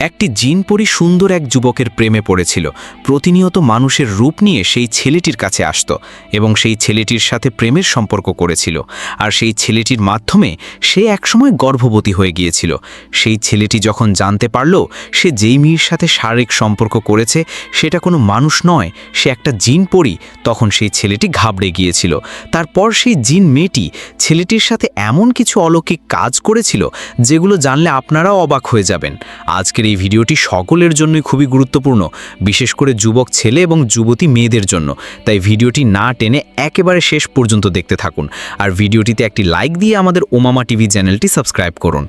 একটি জিনপরি সুন্দর এক যুবকের প্রেমে পড়েছিল। প্রতিনিয়ত মানুষের রূপ নিয়ে সেই ছেলেটির কাছে আসত এবং সেই ছেলেটির সাথে প্রেমের সম্পর্ক করেছিল। আর সেই ছেলেটির মাধ্যমে সে একসময় গর্ভবতী হয়ে গিয়েছিল। সেই ছেলেটি যখন জানতে পারল সে যেই মেয়ের সাথে শারীরিক সম্পর্ক করেছে সেটা কোনো মানুষ নয়, সে একটা জিন পরি তখন সেই ছেলেটি ঘাবড়ে গিয়েছিল। তারপর সেই জিন মেয়েটি ছেলেটির সাথে এমন কিছু অলৌকিক কাজ করেছিল যেগুলো জানলে আপনারাও অবাক হয়ে যাবেন। আজকের এই ভিডিওটি সকলের জন্যই খুবই গুরুত্বপূর্ণ, বিশেষ করে যুবক ছেলে এবং যুবতী মেয়েদের জন্য। তাই ভিডিওটি না টেনে একেবারে শেষ পর্যন্ত দেখতে থাকুন আর ভিডিওটিতে একটি লাইক দিয়ে আমাদের ওমামা টিভি চ্যানেলটি সাবস্ক্রাইব করুন।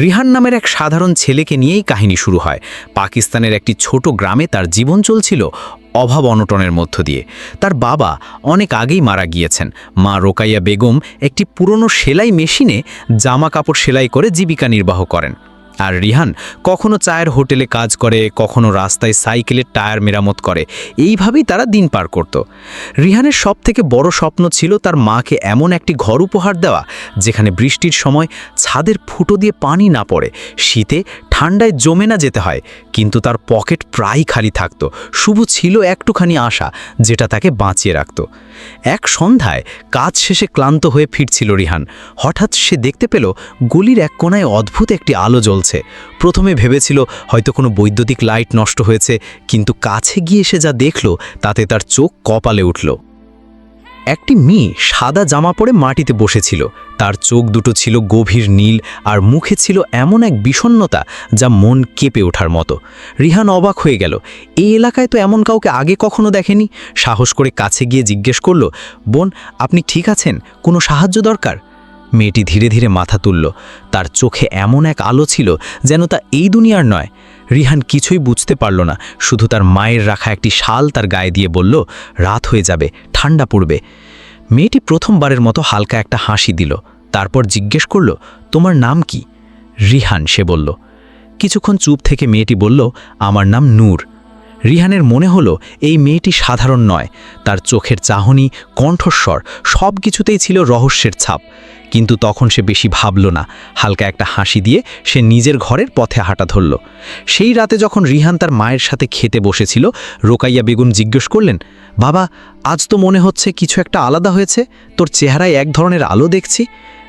রিহান নামের এক সাধারণ ছেলেকে নিয়েই কাহিনী শুরু হয়। পাকিস্তানের একটি ছোট গ্রামে তার জীবন চলছিল অভাব অনটনের মধ্য দিয়ে। তার বাবা অনেক আগেই মারা গিয়েছেন। মা রোকাইয়া বেগম একটি পুরনো সেলাই মেশিনে জামা কাপড় সেলাই করে জীবিকা নির্বাহ করেন। আর রিহান, কখনো চায়ের হোটেলে কাজ করে, কখনো রাস্তায় সাইকেলের টায়ার মেরামত করে। এইভাবেই তারা দিন পার করত। রিহানের সব থেকে বড় স্বপ্ন ছিল তার মাকে এমন একটি ঘর উপহার দেওয়া, যেখানে বৃষ্টির সময় ছাদের ফুটো দিয়ে পানি না পড়ে, শীতে ঠান্ডায় জমে না যেতে হয়, কিন্তু তার পকেট প্রায় খালি থাকত শুভ ছিল একটুখানি আশা, যেটা তাকে বাঁচিয়ে রাখত। এক সন্ধ্যায় কাজ শেষে ক্লান্ত হয়ে ফিরছিল রিহান। হঠাৎ সে দেখতে পেল, গলির এক কোনায় অদ্ভুত একটি আলো জ্বলছে। প্রথমে ভেবেছিল, হয়তো কোনো বৈদ্যুতিক লাইট নষ্ট হয়েছে, কিন্তু কাছে গিয়ে সে যা দেখল, তাতে তার চোখ কপালে উঠল। একটি মেয়ে সাদা জামা পরে মাটিতে বসেছিল। তার চোখ দুটো ছিল গভীর নীল আর মুখে ছিল এমন এক বিষণ্ণতা যা মন কেঁপে ওঠার মতো। রিহান অবাক হয়ে গেল, এই এলাকায় তো এমন কাউকে আগে কখনো দেখেনি? সাহস করে কাছে গিয়ে জিজ্ঞেস করল, বোন, আপনি ঠিক আছেন? কোনো সাহায্য দরকার? মেয়েটি ধীরে ধীরে মাথা তুলল, তার চোখে এমন এক আলো ছিল যেন তা এই দুনিয়ার নয়। রিহান কিছুই বুঝতে পারল না, শুধু তার মায়ের রাখা একটি শাল তার গায়ে দিয়ে বলল, রাত হয়ে যাবে, ঠান্ডা পড়বে। মেয়েটি প্রথমবারের মতো হালকা একটা হাসি দিল। তারপর জিজ্ঞেস করল, তোমার নাম কি? রিহান সে বলল, কিছুক্ষণ চুপ থেকে মেয়েটি বলল, আমার নাম নূর। রিহানের মনে হলো, এই মেয়েটি সাধারণ নয়। তার চোখের চাহনি, কণ্ঠস্বর সব কিছুতেই ছিল রহস্যের ছাপ। কিন্তু তখন সে বেশি ভাবল না। হালকা একটা হাসি দিয়ে সে নিজের ঘরের পথে হাঁটা ধরল। সেই রাতে যখন রিহান তার মায়ের সাথে খেতে বসেছিল, রোকাইয়া বেগম জিজ্ঞেস করলেন, বাবা, আজ তো মনে হচ্ছে কিছু একটা আলাদা হয়েছে? তোর চেহারায় এক ধরনের আলো দেখছি?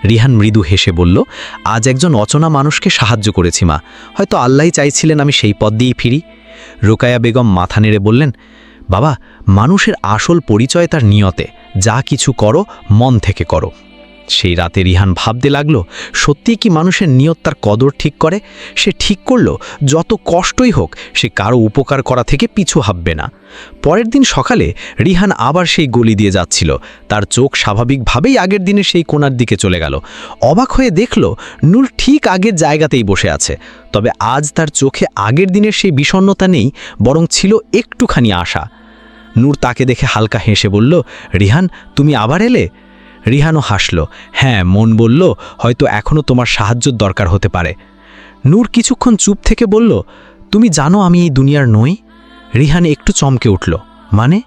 রিহান মৃদু হেসে বলল, আজ একজন অচনা মানুষকে সাহায্য করেছি মা। হয়তো আল্লাহ চাইছিলেন আমি সেই পথ দিয়েই ফিরি। রোকায়া বেগম মাথা নেড়ে বললেন, বাবা, মানুষের আসল পরিচয় তার নিয়তে। যা কিছু করো, মন থেকে করো। সেই রাতে রিহান ভাবতে লাগল, সত্যি কি মানুষের নিয়ত তার কদর ঠিক করে? সে ঠিক করল, যত কষ্টই হোক, সে কারও উপকার করা থেকে পিছু হাববে না। পরের দিন সকালে রিহান আবার সেই গলি দিয়ে যাচ্ছিল। তার চোখ স্বাভাবিকভাবেই আগের দিনে সেই কোণার দিকে চলে গেল। অবাক হয়ে দেখল, নূর ঠিক আগের জায়গাতেই বসে আছে। তবে আজ তার চোখে আগের দিনের সেই বিষণ্ণতা নেই, বরং ছিল একটুখানি আশা। নূর তাকে দেখে হালকা হেসে বলল, রিহান, তুমি আবার এলে? রিহানও হাসল। হ্যাঁ মন বলল, হয়তো এখনও তোমার সাহায্যর দরকার হতে পারে। নূর কিছুক্ষণ চুপ থেকে বলল, তুমি জানো আমি এই দুনিয়ার নই? রিহান একটু চমকে উঠল। মানে?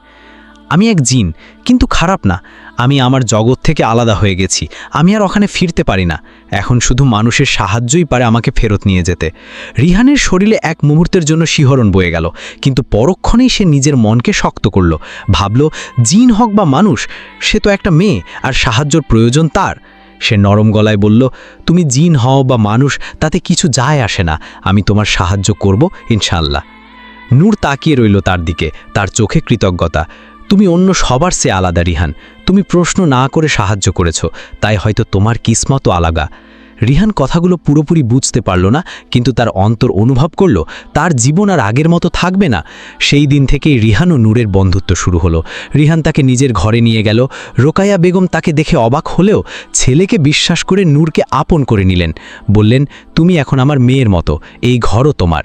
আমি এক জিন, কিন্তু খারাপ না। আমি আমার জগৎ থেকে আলাদা হয়ে গেছি। আমি আর ওখানে ফিরতে পারি না। এখন শুধু মানুষের সাহায্যই পারে আমাকে ফেরত নিয়ে যেতে। রিহানের শরীরে এক মুহূর্তের জন্য শিহরণ বয়ে গেল, কিন্তু পরক্ষণেই সে নিজের মনকে শক্ত করল। ভাবল, জিন হক বা মানুষ, সে তো একটা মেয়ে, আর সাহায্যর প্রয়োজন তার। সে নরম গলায় বলল, তুমি জিন হও বা মানুষ, তাতে কিছু যায় আসে না। আমি তোমার সাহায্য করব ইনশাল্লাহ নূর তাকিয়ে রইল তার দিকে, তার চোখে কৃতজ্ঞতা। তুমি অন্য সবার সে আলাদা, রিহান। তুমি প্রশ্ন না করে সাহায্য করেছ, তাই হয়তো তোমার কিসমতও আলাদা রিহান কথাগুলো পুরোপুরি বুঝতে পারল না, কিন্তু তার অন্তর অনুভব করল, তার জীবন আর আগের মতো থাকবে না। সেই দিন থেকেই রিহান ও নূরের বন্ধুত্ব শুরু হলো। রিহান তাকে নিজের ঘরে নিয়ে গেল। রোকায়া বেগম তাকে দেখে অবাক হলেও ছেলেকে বিশ্বাস করে নূরকে আপন করে নিলেন। বললেন, তুমি এখন আমার মেয়ের মতো, এই ঘরও তোমার।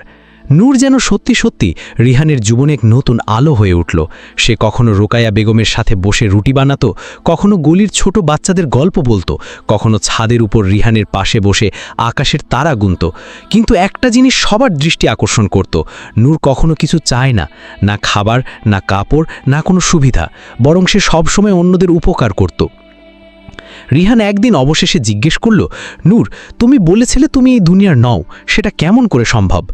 নূর যেন সত্যি সত্যি রিহানের জীবনে এক নতুন আলো হয়ে উঠল। সে কখনো রোকায়া বেগমের সাথে বসে রুটি বানাতো, কখনো গলির ছোট বাচ্চাদের গল্প বলতো, কখনো ছাদের উপর রিহানের পাশে বসে আকাশের তারা গুনত। কিন্তু একটা জিনিস সবার দৃষ্টি আকর্ষণ করত, নূর কখনো কিছু চায় না না খাবার, না কাপড়, না কোনো সুবিধা, বরং সে সবসময় অন্যদের উপকার করত। রিহান একদিন অবশেষে জিজ্ঞেস করল, নূর, তুমি বলেছিলে তুমি এই দুনিয়ার নও, সেটা কেমন করে সম্ভব?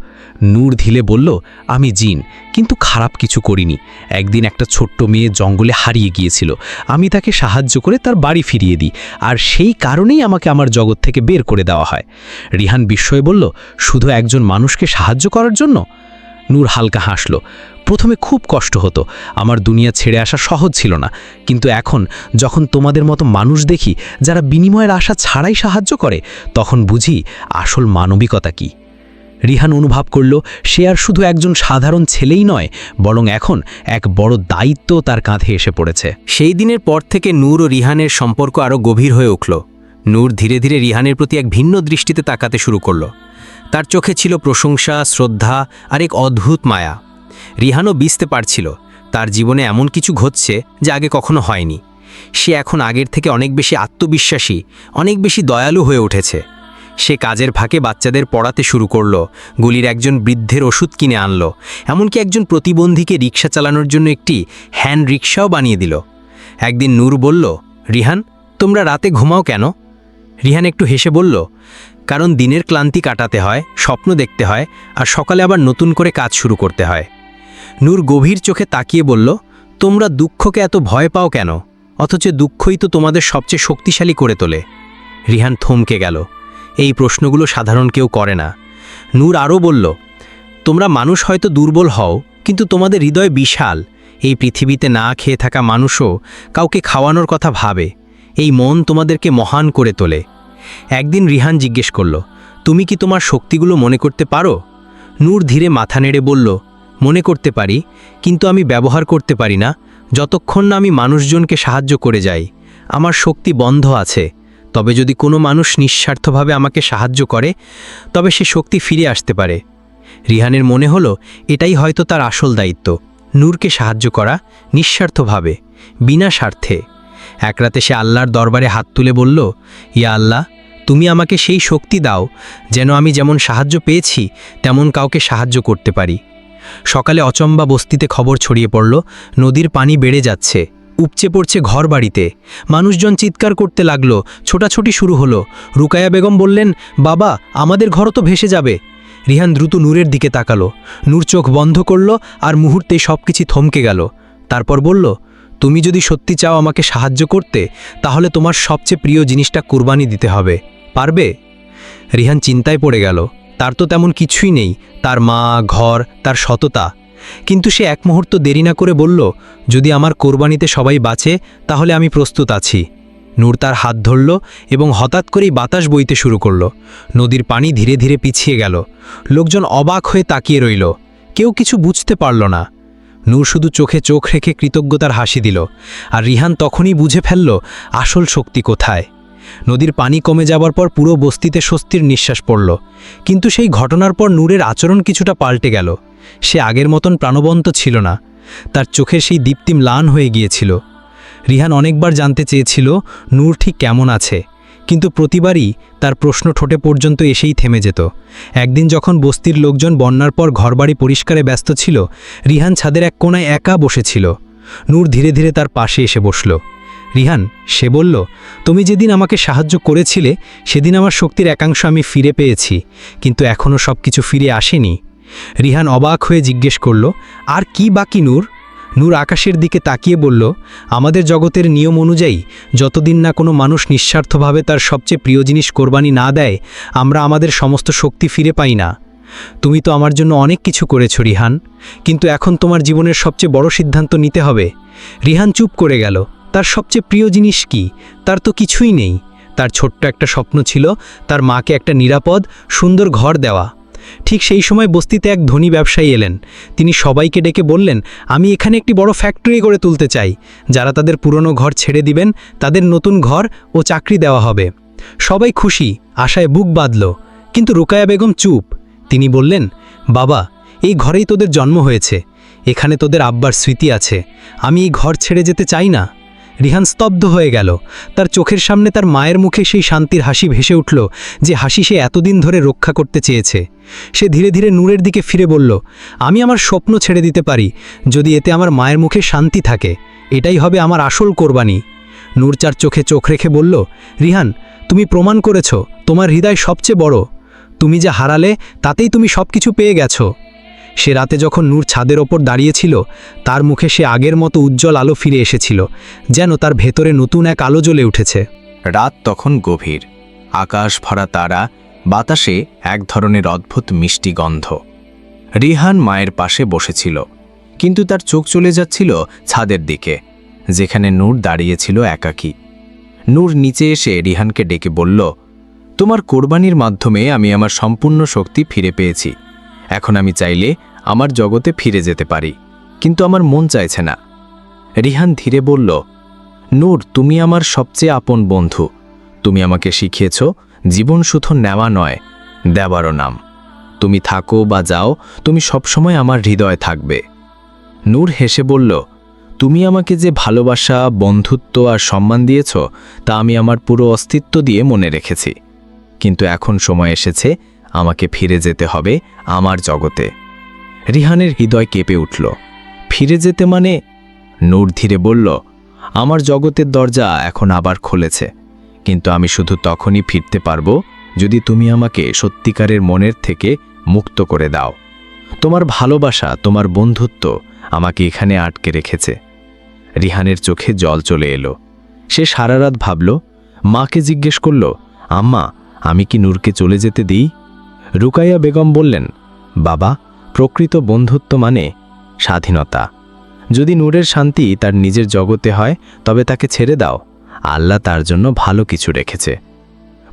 নূর ধিলে বলল, আমি জিন, কিন্তু খারাপ কিছু করিনি। একদিন একটা ছোট্ট মেয়ে জঙ্গলে হারিয়ে গিয়েছিল। আমি তাকে সাহায্য করে তার বাড়ি ফিরিয়ে দিই, আর সেই কারণেই আমাকে আমার জগৎ থেকে বের করে দেওয়া হয়। রিহান বিস্ময়ে বলল, শুধু একজন মানুষকে সাহায্য করার জন্য? নূর হালকা হাসল প্রথমে খুব কষ্ট হতো। আমার দুনিয়া ছেড়ে আসা সহজ ছিল না। কিন্তু এখন যখন তোমাদের মতো মানুষ দেখি, যারা বিনিময়ের আশা ছাড়াই সাহায্য করে, তখন বুঝি আসল মানবিকতা কী। রিহান অনুভব করল, সে আর শুধু একজন সাধারণ ছেলেই নয়, বরং এখন এক বড় দায়িত্ব তার কাঁধে এসে পড়েছে। সেই দিনের পর থেকে নূর ও রিহানের সম্পর্ক আরও গভীর হয়ে উঠল। নূর ধীরে ধীরে রিহানের প্রতি এক ভিন্ন দৃষ্টিতে তাকাতে শুরু করল। তার চোখে ছিল প্রশংসা, শ্রদ্ধা আর এক অদ্ভুত মায়া। রিহানও বুঝতে পারছিল, তার জীবনে এমন কিছু ঘটছে যা আগে কখনো হয়নি। সে এখন আগের থেকে অনেক বেশি আত্মবিশ্বাসী, অনেক বেশি দয়ালু হয়ে উঠেছে। সে কাজের ফাঁকে বাচ্চাদের পড়াতে শুরু করল, গুলির একজন বৃদ্ধের ওষুধ কিনে আনলো, এমনকি একজন প্রতিবন্ধীকে রিক্সা চালানোর জন্য একটি হ্যান্ড রিক্সাও বানিয়ে দিল। একদিন নূর বলল, রিহান, তোমরা রাতে ঘুমাও কেন? রিহান একটু হেসে বলল, কারণ দিনের ক্লান্তি কাটাতে হয়, স্বপ্ন দেখতে হয়, আর সকালে আবার নতুন করে কাজ শুরু করতে হয়। নূর গভীর চোখে তাকিয়ে বলল, তোমরা দুঃখকে এত ভয় পাও কেন? অথচ দুঃখই তো তোমাদের সবচেয়ে শক্তিশালী করে তোলে। রিহান থমকে গেল। এই প্রশ্নগুলো সাধারণ কেউ করে না। নূর আরও বলল, তোমরা মানুষ হয়তো দুর্বল হও, কিন্তু তোমাদের হৃদয় বিশাল। এই পৃথিবীতে না খেয়ে থাকা মানুষও কাউকে খাওয়ানোর কথা ভাবে। এই মন তোমাদেরকে মহান করে তোলে। একদিন রিহান জিজ্ঞেস করল, তুমি কি তোমার শক্তিগুলো মনে করতে পারো? নূর ধীরে মাথা নেড়ে বলল মনে করতে পারি, কিন্তু আমি ব্যবহার করতে পারি না। যতক্ষণ না আমি মানুষজনকে সাহায্য করে যাই, আমার শক্তি বন্ধ আছে। তবে যদি কোনো মানুষ নিঃস্বার্থভাবে আমাকে সাহায্য করে, তবে সে শক্তি ফিরে আসতে পারে। রিহানের মনে হলো, এটাই হয়তো তার আসল দায়িত্ব। নূরকে সাহায্য করা নিঃস্বার্থভাবে, বিনা স্বার্থে। এক রাতে সে আল্লাহর দরবারে হাত তুলে বলল, ইয়া আল্লাহ, তুমি আমাকে সেই শক্তি দাও, যেন আমি যেমন সাহায্য পেয়েছি, তেমন কাউকে সাহায্য করতে পারি। সকালে অচম্বা বস্তিতে খবর ছড়িয়ে পড়ল, নদীর পানি বেড়ে যাচ্ছে, উপচে পড়ছে ঘর বাড়িতে মানুষজন চিৎকার করতে লাগল, ছোটাছুটি শুরু হলো। রুকায়া বেগম বললেন, বাবা, আমাদের ঘরও তো ভেসে যাবে। রিহান দ্রুত নূরের দিকে তাকালো। নূর চোখ বন্ধ করল আর মুহূর্তে সব কিছু থমকে গেল। তারপর বলল, তুমি যদি সত্যি চাও আমাকে সাহায্য করতে, তাহলে তোমার সবচেয়ে প্রিয় জিনিসটা কুরবানি দিতে হবে। পারবে? রিহান চিন্তায় পড়ে গেল। তার তো তেমন কিছুই নেই, তার মা, ঘর, তার সততা। কিন্তু সে এক মুহূর্ত দেরি না করে বলল, যদি আমার কোরবানিতে সবাই বাঁচে, তাহলে আমি প্রস্তুত আছি। নূর তার হাত ধরল এবং হঠাৎ করেই বাতাস বইতে শুরু করল। নদীর পানি ধীরে ধীরে পিছিয়ে গেল। লোকজন অবাক হয়ে তাকিয়ে রইল। কেউ কিছু বুঝতে পারল না। নূর শুধু চোখে চোখ রেখে কৃতজ্ঞতার হাসি দিল। আর রিহান তখনই বুঝে ফেলল, আসল শক্তি কোথায়? নদীর পানি কমে যাবার পর পুরো বস্তিতে স্বস্তির নিঃশ্বাস পড়ল। কিন্তু সেই ঘটনার পর নূরের আচরণ কিছুটা পাল্টে গেল। সে আগের মতন প্রাণবন্ত ছিল না। তার চোখের সেই দীপ্তি লান হয়ে গিয়েছিল। রিহান অনেকবার জানতে চেয়েছিল, নূর ঠিক কেমন আছে। কিন্তু প্রতিবারই তার প্রশ্ন ঠোঁটে পর্যন্ত এসেই থেমে যেত। একদিন যখন বস্তির লোকজন বন্যার পর ঘরবাড়ি পরিষ্কারে ব্যস্ত ছিল, রিহান ছাদের এক কোনায় একা বসেছিল। নূর ধীরে ধীরে তার পাশে এসে বসল। রিহান, সে বলল, তুমি যেদিন আমাকে সাহায্য করেছিলে, সেদিন আমার শক্তির একাংশ আমি ফিরে পেয়েছি, কিন্তু এখনও সব কিছু ফিরে আসেনি। রিহান অবাক হয়ে জিজ্ঞেস করল, আর কি বাকি, নূর? নূর আকাশের দিকে তাকিয়ে বলল, আমাদের জগতের নিয়ম অনুযায়ী, যতদিন না কোনো মানুষ নিঃস্বার্থভাবে তার সবচেয়ে প্রিয় জিনিস কোরবানি না দেয়, আমরা আমাদের সমস্ত শক্তি ফিরে পাই না। তুমি তো আমার জন্য অনেক কিছু করেছ, রিহান, কিন্তু এখন তোমার জীবনের সবচেয়ে বড় সিদ্ধান্ত নিতে হবে। রিহান চুপ করে গেল। তার সবচেয়ে প্রিয় জিনিস কি? তার তো কিছুই নেই। তার ছোট্ট একটা স্বপ্ন ছিল তার মাকে একটা নিরাপদ, সুন্দর ঘর দেওয়া। ঠিক সেই সময় বস্তিতে এক ধনী ব্যবসায়ী এলেন। তিনি সবাইকে ডেকে বললেন, আমি এখানে একটি বড় ফ্যাক্টরি গড়ে তুলতে চাই। যারা তাদের পুরনো ঘর ছেড়ে দিবেন, তাদের নতুন ঘর ও চাকরি দেওয়া হবে। সবাই খুশি, আশায় বুক বাঁধল। কিন্তু রুকায়া বেগম চুপ। তিনি বললেন, বাবা, এই ঘরেই তোদের জন্ম হয়েছে। এখানে তোদের আব্বার স্মৃতি আছে। আমি এই ঘর ছেড়ে যেতে চাই না। রিহান স্তব্ধ হয়ে গেল। তার চোখের সামনে তার মায়ের মুখে সেই শান্তির হাসি ভেসে উঠল, যে হাসি সে এতদিন ধরে রক্ষা করতে চেয়েছে। সে ধীরে ধীরে নূরের দিকে ফিরে বলল, আমি আমার স্বপ্ন ছেড়ে দিতে পারি, যদি এতে আমার মায়ের মুখে শান্তি থাকে। এটাই হবে আমার আসল কোরবানি। নূর চার চোখে চোখ রেখে বলল, রিহান, তুমি প্রমাণ করেছ, তোমার হৃদয় সবচেয়ে বড়। তুমি যা হারালে, তাতেই তুমি সব কিছু পেয়ে গেছো। সে রাতে যখন নূর ছাদের ওপর দাঁড়িয়েছিল, তার মুখে সে আগের মতো উজ্জ্বল আলো ফিরে এসেছিল, যেন তার ভেতরে নতুন এক আলো জ্বলে উঠেছে। রাত তখন গভীর। আকাশ ভরা তারা, বাতাসে এক ধরনের অদ্ভুত মিষ্টি গন্ধ। রিহান মায়ের পাশে বসেছিল, কিন্তু তার চোখ চলে যাচ্ছিল ছাদের দিকে, যেখানে নূর দাঁড়িয়েছিল একাকী। নূর নিচে এসে রিহানকে ডেকে বলল, তোমার কোরবানির মাধ্যমে আমি আমার সম্পূর্ণ শক্তি ফিরে পেয়েছি। এখন আমি চাইলে আমার জগতে ফিরে যেতে পারি, কিন্তু আমার মন চাইছে না। রিহান ধীরে বলল, নূর, তুমি আমার সবচেয়ে আপন বন্ধু। তুমি আমাকে শিখিয়েছ, জীবন শুধু নেওয়া নয় দেওয়ারও নাম। তুমি থাকো বা যাও, তুমি সবসময় আমার হৃদয়ে থাকবে। নূর হেসে বলল, তুমি আমাকে যে ভালোবাসা, বন্ধুত্ব আর সম্মান দিয়েছ, তা আমি আমার পুরো অস্তিত্ব দিয়ে মনে রেখেছি। কিন্তু এখন সময় এসেছে, আমাকে ফিরে যেতে হবে আমার জগতে। রিহানের হৃদয় কেঁপে উঠল। ফিরে যেতে মানে? নূর ধীরে বলল, আমার জগতের দরজা এখন আবার খুলেছে, কিন্তু আমি শুধু তখনই ফিরতে পারব যদি তুমি আমাকে সত্যিকারের মনের থেকে মুক্ত করে দাও। তোমার ভালোবাসা, তোমার বন্ধুত্ব আমাকে এখানে আটকে রেখেছে রিহানের চোখে জল চলে এলো। সে সারা রাত ভাবল, মাকে জিজ্ঞেস করল, আম্মা, আমি কি নূরকে চলে যেতে দিই? রুকাইয়া বেগম বললেন, বাবা প্রকৃত বন্ধুত্ব মানে স্বাধীনতা। যদি নূরের শান্তি তার নিজের জগতে হয়, তবে তাকে ছেড়ে দাও। আল্লাহ তার জন্য ভালো কিছু রেখেছে।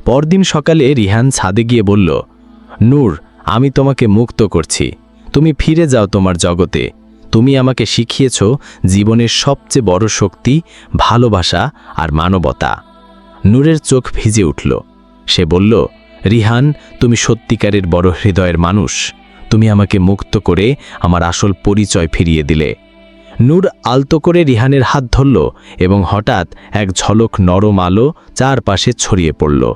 পরদিন সকালে রিহান ছাদে গিয়ে বলল, নূর, আমি তোমাকে মুক্ত করছি। তুমি ফিরে যাও তোমার জগতে। তুমি আমাকে শিখিয়েছ জীবনের সবচেয়ে বড় শক্তি, ভালোবাসা আর মানবতা। নূরের চোখ ভিজে উঠল। সে বলল, রিহান, তুমি সত্যিকারের বড় হৃদয়ের মানুষ। তুমি আমাকে মুক্ত করে আমার আসল পরিচয় ফিরিয়ে দিলে। নূর আলতো করে রিহানের হাত ধরল এবং হঠাৎ এক ঝলক নরম আলো চারপাশে ছড়িয়ে পড়ল।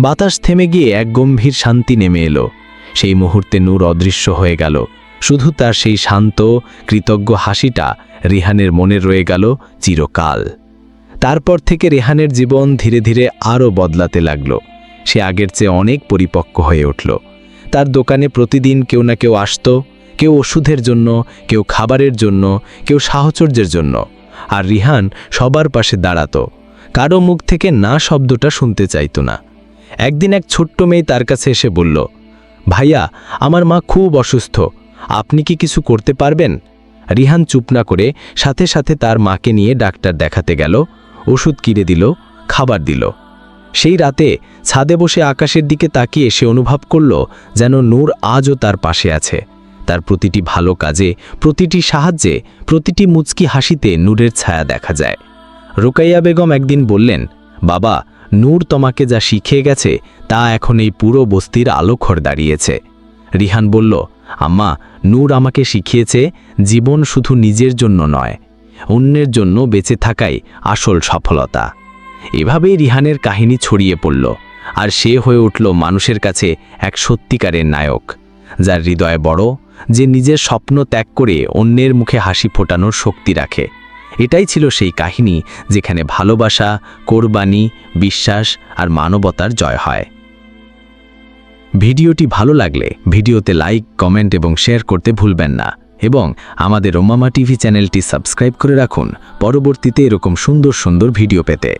বাতাস থেমে গিয়ে এক গম্ভীর শান্তি নেমে এলো। সেই মুহূর্তে নূর অদৃশ্য হয়ে গেল। শুধু তার সেই শান্ত, কৃতজ্ঞ হাসিটা রিহানের মনে রয়ে গেল চিরকাল। তারপর থেকে রেহানের জীবন ধীরে ধীরে আরও বদলাতে লাগল। সে আগের চেয়ে অনেক পরিপক্ক হয়ে উঠল। তার দোকানে প্রতিদিন কেউ না কেউ আসতো, কেউ ওষুধের জন্য, কেউ খাবারের জন্য, কেউ সাহচর্যের জন্য। আর রিহান সবার পাশে দাঁড়াতো। কারও মুখ থেকে না শব্দটা শুনতে চাইতো না। একদিন এক ছোট্ট মেয়ে তার কাছে এসে বলল, ভাইয়া, আমার মা খুব অসুস্থ। আপনি কি কিছু করতে পারবেন? রিহান চুপ না করে সাথে সাথে তার মাকে নিয়ে ডাক্তার দেখাতে গেল, ওষুধ কিনে দিল, খাবার দিল। সেই রাতে ছাদে বসে আকাশের দিকে তাকিয়ে সে অনুভব করল যেন নূর আজও তার পাশে আছে। তার প্রতিটি ভালো কাজে, প্রতিটি সাহায্যে, প্রতিটি মুচকি হাসিতে নূরের ছায়া দেখা যায়। রোকাইয়া বেগম একদিন বললেন, বাবা, নূর তোমাকে যা শিখিয়ে গেছে, তা এখন এই পুরো বস্তির আলোকর দাঁড়িয়েছে। রিহান বলল, আম্মা, নূর আমাকে শিখিয়েছে জীবন শুধু নিজের জন্য নয়, অন্যের জন্য বেঁচে থাকাই আসল সফলতা। এভাবেই রিহানের কাহিনী ছড়িয়ে পড়ল, আর সে হয়ে উঠল মানুষের কাছে এক সত্যিকারের নায়ক, যার হৃদয় বড়, যে নিজের স্বপ্ন ত্যাগ করে অন্যের মুখে হাসি ফোটানোর শক্তি রাখে। এটাই ছিল সেই কাহিনী যেখানে ভালোবাসা, কোরবানি, বিশ্বাস আর মানবতার জয় হয়। ভিডিওটি ভালো লাগলে ভিডিওতে লাইক, কমেন্ট এবং শেয়ার করতে ভুলবেন না এবং আমাদের ওমামা টিভি চ্যানেলটি সাবস্ক্রাইব করে রাখুন। পরবর্তীতে এরকম সুন্দর সুন্দর ভিডিও পেতে।